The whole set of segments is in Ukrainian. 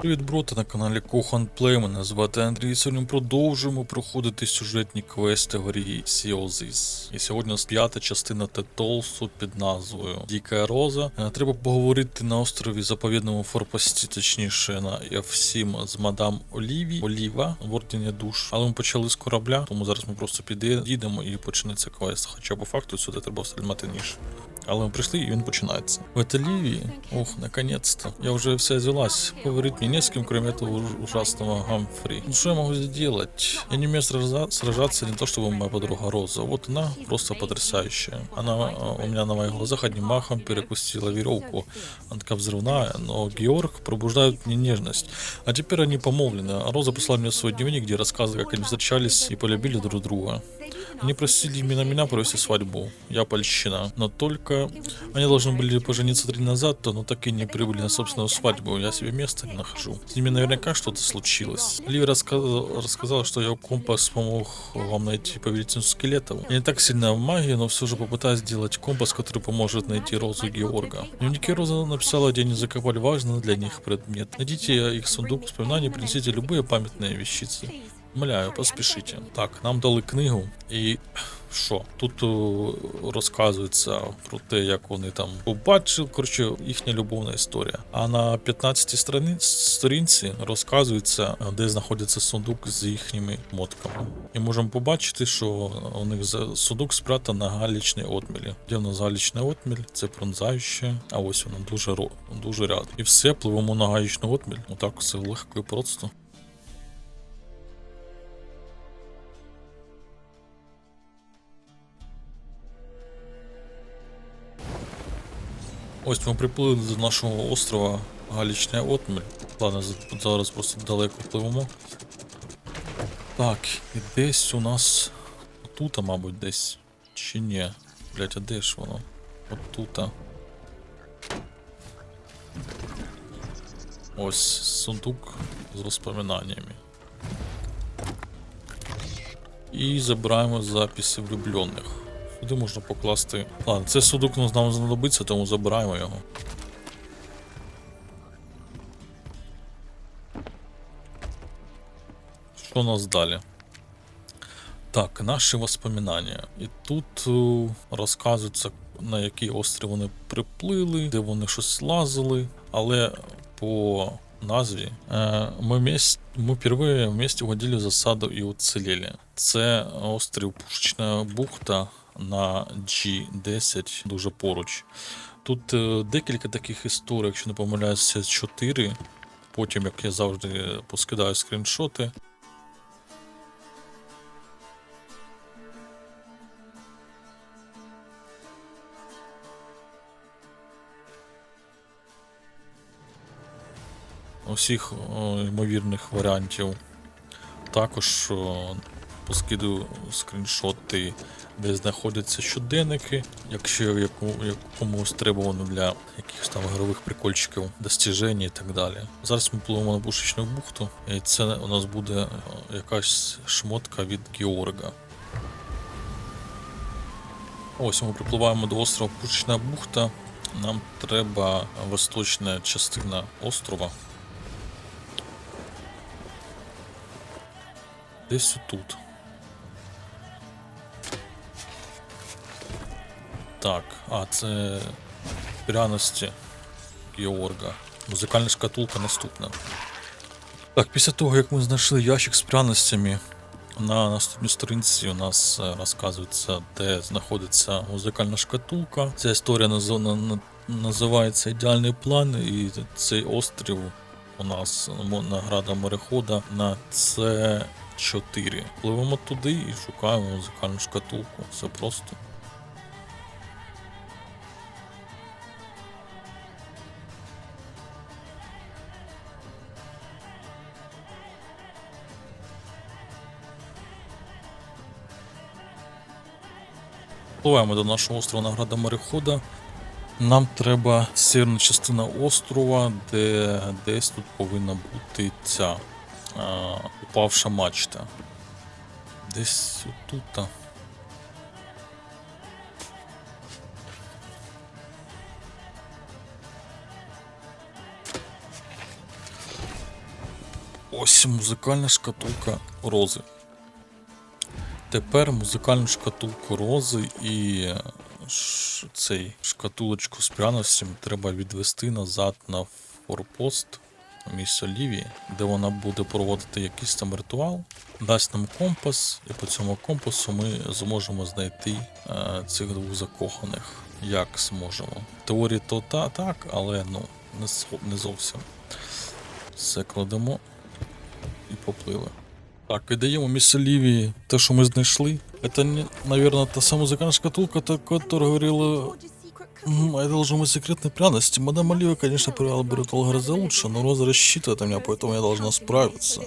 Привіт, броти, на каналі Кохан Плей. Мене звати Андрій. Сьогодні продовжуємо проходити сюжетні квести в грі This. І сьогодні у п'ята частина Тетолсу під назвою Діка Роза. Е, Треба поговорити на острові заповідному форпості, точніше на F7 з мадам Оліві Оліва в Ордені душ. Але ми почали з корабля, тому зараз ми просто підійдемо і почнеться квест. Хоча по факту сюди треба встальмати ніж Але ми прийшли і він починається. В Італії, ох, наконец-то. Я уже вся взялась. Поговорить мне не с кем, кроме этого уж- ужасного Гамфри. Ну что я могу сделать? Я не умею сража- сражаться, не то чтобы моя подруга Роза. Вот она просто потрясающая. Она э, у меня на моих глазах одним махом перекусила веревку. Она такая взрывная, но Георг пробуждает мне нежность. А теперь они помолвлены. А Роза послала мне свой дневник, где рассказывает, как они встречались и полюбили друг друга. Они просили именно меня провести свадьбу. Я польщена. Но только они должны были пожениться три назад, но так и не прибыли на собственную свадьбу. Я себе места не нахожу. С ними наверняка что-то случилось. Ливи раска- рассказала, что ее компас помог вам найти повелительницу скелетов. Я не так сильно в магии, но все же попытаюсь сделать компас, который поможет найти Розу Георга. В Роза написала, где они закопали важный для них предмет. Найдите их сундук воспоминаний, принесите любые памятные вещицы. Умоляю, поспішіть. Так, нам дали книгу, і що? Тут розказується про те, як вони там побачили, коротше, їхня любовна історія. А на 15 страни, сторінці розказується, де знаходиться сундук з їхніми мотками. І можемо побачити, що у них за- сундук спрятан на галічній отмілі. Де в нас галічна отміль? Це пронзаюче, а ось вона дуже дуже ряд. І все, пливемо на галічну отміль. Отак все легко і просто. Ось ми приплили до нашого острова Галічний Отмель. Ладно, зараз просто далеко пливемо. Так, і десь у нас. Тут, мабуть, десь. Чи ні? Блять, а де ж воно? От тут. Ось сундук з воспоминаннями. І забираємо записи влюблених. Сюди можна покласти. Ладно, це судок нам знадобиться, тому забираємо його. Що у нас далі? Так, наші воспоминання. І тут е, розказується, на який острів вони приплили, де вони щось лазили, але по назві е, ми, міс... ми впервые вместе угодили в засаду і уцелели. Це острів Пушечна бухта на G10 дуже поруч. Тут е, декілька таких історій, якщо не помиляюся, 4. Потім, як я завжди поскидаю скріншоти. усіх о, ймовірних варіантів. Також о, поскидую скріншоти, де знаходяться щоденники, якщо яку, якомусь треба воно для якихось там ігрових прикольчиків, достіжень і так далі. Зараз ми пливемо на Бушечну бухту, і це у нас буде якась шмотка від Георга. Ось ми припливаємо до острова Пушечна бухта. Нам треба восточна частина острова. Десь тут. Так, а це пряності Георга. Музикальна шкатулка наступна. Так, після того, як ми знайшли ящик з пряностями, на наступній сторінці у нас е, розказується, де знаходиться музикальна шкатулка. Ця історія називається Ідеальний план, і цей острів у нас награда морехода на С4. Пливемо туди і шукаємо музикальну шкатулку. Все просто. Пливаємо до нашого острова Награда морехода. Нам треба северна частина острова, де десь тут повинна бути ця а, упавша мачта. Десь тут. Ось музикальна шкатулка рози. Тепер музикальну шкатулку рози і е, ш- цей шкатулочку з пряностями треба відвести назад на форпост місце Олівії, де вона буде проводити якийсь там ритуал, дасть нам компас, і по цьому компасу ми зможемо знайти е, цих двох закоханих. Як зможемо. Теорії то та, так, але ну, не, не зовсім. Все кладемо і поплили. Так, і даємо місце Лівії те, що ми знайшли. Це, не, наверное, та сама музикальна шкатулка, та, которая говорила... «М, Это должно быть секретной пряности. Мадам Оливия, конечно, проявила бы ритуал гораздо лучше, но Роза рассчитывает на меня, поэтому я должна справиться.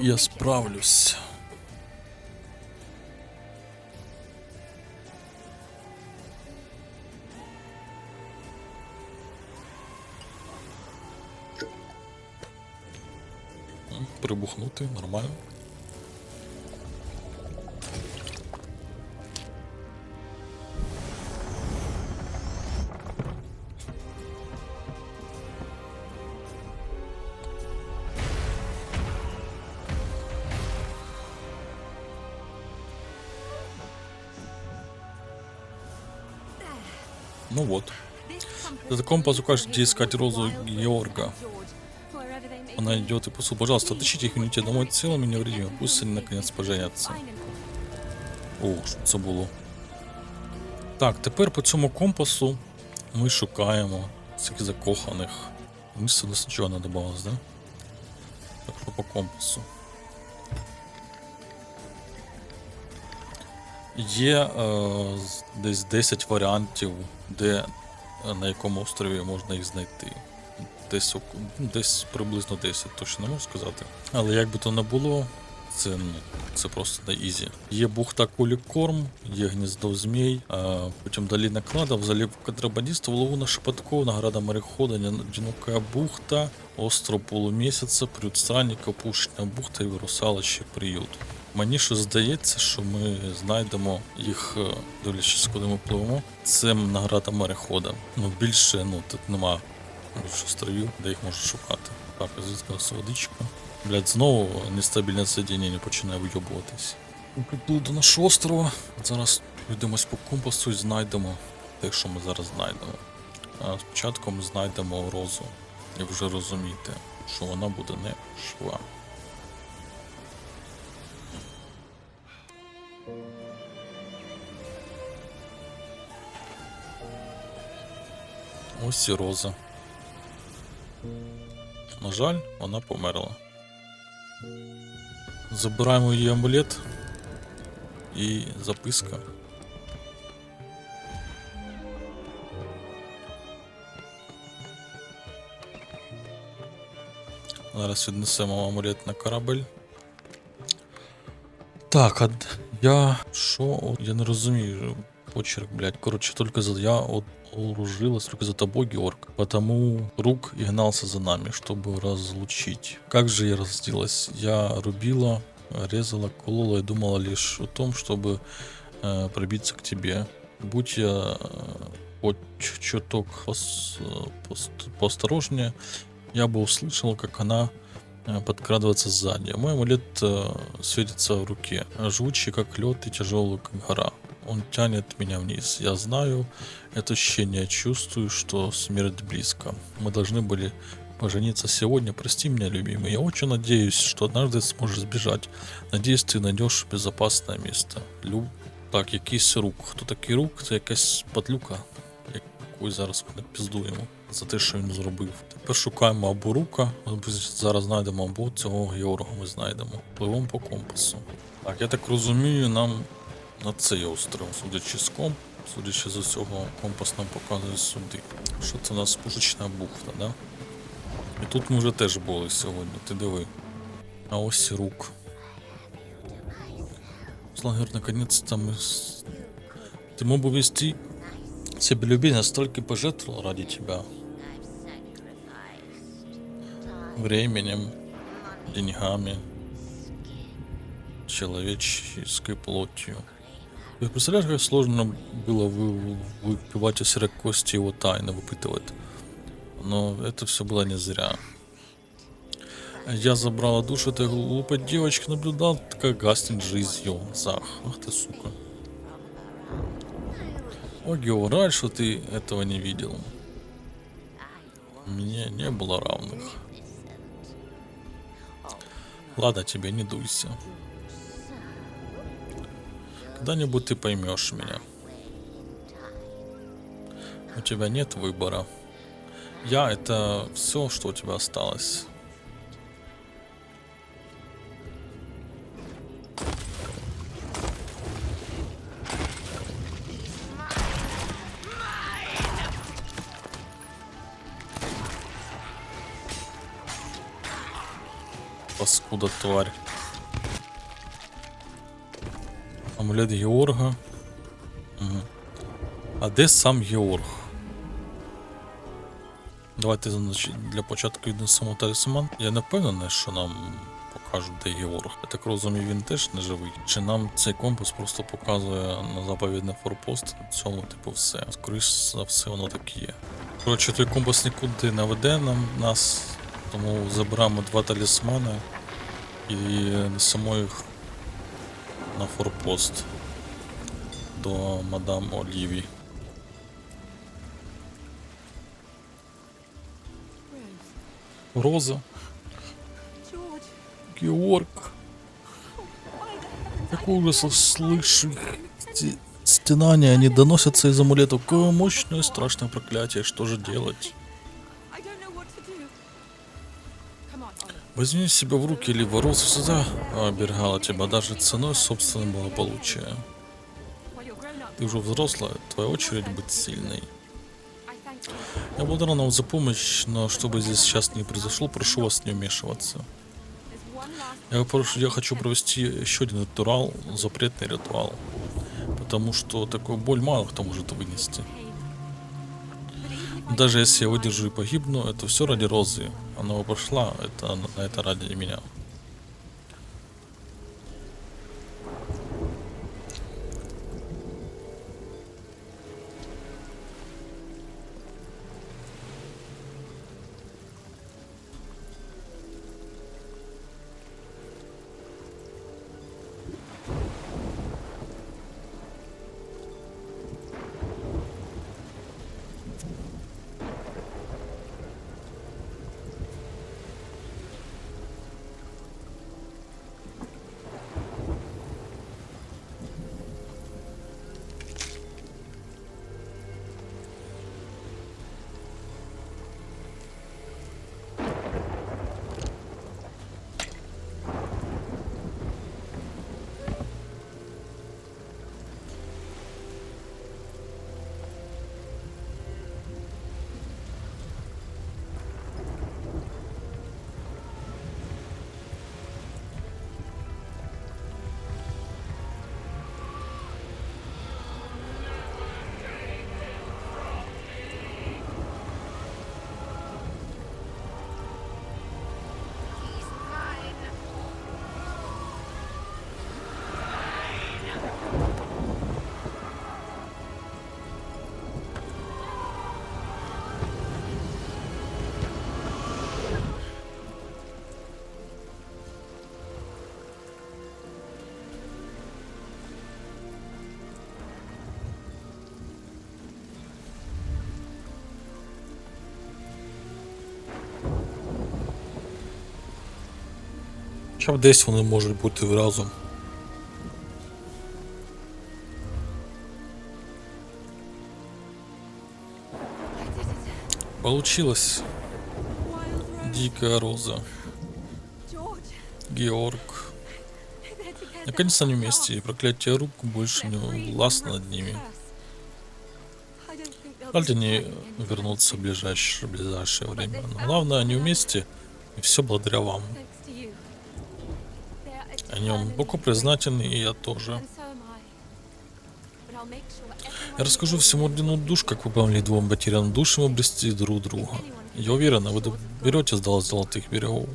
Я справлюсь. М, Прибухнути, нормально. Ну вот. Это компас укажет, где искать розу Георга. Она идет и посыл. Пожалуйста, отыщите их, уните домой целыми и невредимыми. Пусть они наконец поженятся. О, що це було. Так, тепер по цьому компасу ми шукаємо цих закоханих. Місце десь нічого не додавалось, да? Так що по компасу. Є е, з- десь 10 варіантів, де е, на якому острові можна їх знайти. Десь, десь приблизно 10, точно не можу сказати. Але як би то не було, це, ну, це просто на ізі. Є бухта Кулікорм, є гніздо змій, а потім далі накладав, залів контрабандистів, лову Шепотко, награда морехода, одинокая бухта, остров полумісяця, приют странника, бухта і русалочий приют. Мені що здається, що ми знайдемо їх, е, дивлячись, куди ми пливемо. Це награда морехода. Ну більше ну тут нема більше де їх можна шукати. Так, звідки водичка. Блять, знову нестабільне сидіння починає вийобуватись. Ми приплили до нашого острова. Зараз йдемось по компасу і знайдемо те, що ми зараз знайдемо. А спочатку ми знайдемо розу. І вже розумієте, що вона буде не шва. Ось і роза. На жаль, вона померла. Забираємо її амулет і записка. Зараз віднесемо амулет на корабель. Так, а я. Що? Я не розумію. Почерк, блядь. Короче, только за я от вооружилась только за тобой, Георг. Потому рук и гнался за нами, чтобы разлучить. Как же я разделась? Я рубила, резала, колола и думала лишь о том, чтобы э, пробиться к тебе. Будь я э, хоть чуток пос- э, пост- поосторожнее, я бы услышал, как она э, подкрадывается сзади. Мой амулет э, светится в руке, жгучий как лед и тяжелый как гора. Он тянет меня вниз. Я знаю это ощущение, чувствую, что смерть близко. Мы должны были пожениться сегодня. Прости меня, любимый. Я очень надеюсь, что однажды сможешь сбежать. Надеюсь, ты найдешь безопасное место. Люб... Так, якийсь рук. Хто такий рук? Це якась падлюка, яку зараз ми піздуємо за те, що він зробив. Тепер шукаємо або рука, ми зараз знайдемо, або цього Георга ми знайдемо. Пливемо по компасу. Так, я так розумію, нам на цей остров, судячи з комп, судячи з усього, компас нам показує сюди. Що це у нас пушечна бухта, да? І тут ми вже теж були сьогодні, ти диви. А ось і рук. Слагер, наконец-то мы... с- Ты мог бы вести себя любить, настолько пожертвовал ради тебя. Временем, деньгами, человеческой плотью. Ты представляешь, как сложно было вы, выпивать у серой кости его тайны, выпытывать? Но это все было не зря. Я забрала душу этой глупой девочки, наблюдал, как гаснет жизнь в ее глазах. Ах ты сука. О, Гео, рад, что ты этого не видел. Мне не было равных. Ладно, тебе не дуйся. Когда-нибудь ты поймешь меня. У тебя нет выбора. Я это все, что у тебя осталось. Паскуда тварь. Амулет Георга. Мгм. А де сам Георг? Давайте для початку віднесемо талісман. Я не впевнений, що нам покажуть, де Георг. Я так розумію, він теж не живий. Чи нам цей компас просто показує на заповідний форпост? На цьому, типу, все. Скоріш за все, воно так є. Коротше, той компас нікуди не веде нам нас, тому забираємо два талісмани і несемо їх на форпост до мадам Оліві. Роза, Георг, why the как ужасно слышу эти стенания, они доносятся из амулета. Какое мощное страшное проклятие, что же делать? Возьми себя в руки, либо Роза всегда оберегала тебя даже ценой собственного благополучия. Ты уже взрослая, твоя очередь быть сильной. Я благодарна вам за помощь, но что бы здесь сейчас ни произошло, прошу вас не вмешиваться. Я, прошу, я хочу провести еще один ритуал, запретный ритуал. Потому что такую боль мало кто может вынести. Даже don't если я die, выдержу и погибну, это все ради Розы. Она бы пошла, это, на это ради меня. Хоча б десь вони можуть бути разом. Получилось. Дикая Роза. Георг. Наконец они вместе, и проклятие рук больше не властно над ними. Жаль, они вернутся в ближайшее, ближайшее время. Но главное, они вместе, и все благодаря вам. am I. But I'll make sure everyone Я расскажу knows всему Ордену Душ, как вы помогли двум потерянным душам обрести друг друга. Я уверена, вы доберетесь до золотых берегов.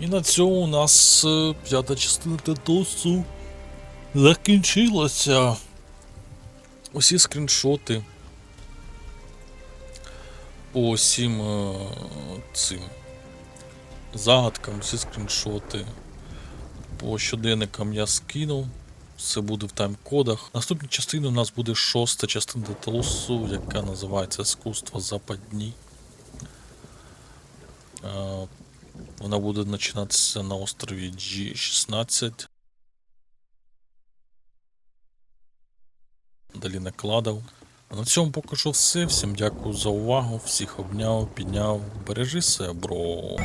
І на цьому у нас е, п'ята частина Тетосу закінчилася. Усі скріншоти по всім е, цим загадкам, всі скріншоти. По щоденникам я скинув. Все буде в тайм-кодах. Наступні частини у нас буде шоста частина Деталосу, яка називається Скусство Западні. Е, Вона буде починатися на острові G16. Далі накладав. А на цьому поки що все. Всім дякую за увагу. Всіх обняв, підняв. Бережи себе, бро.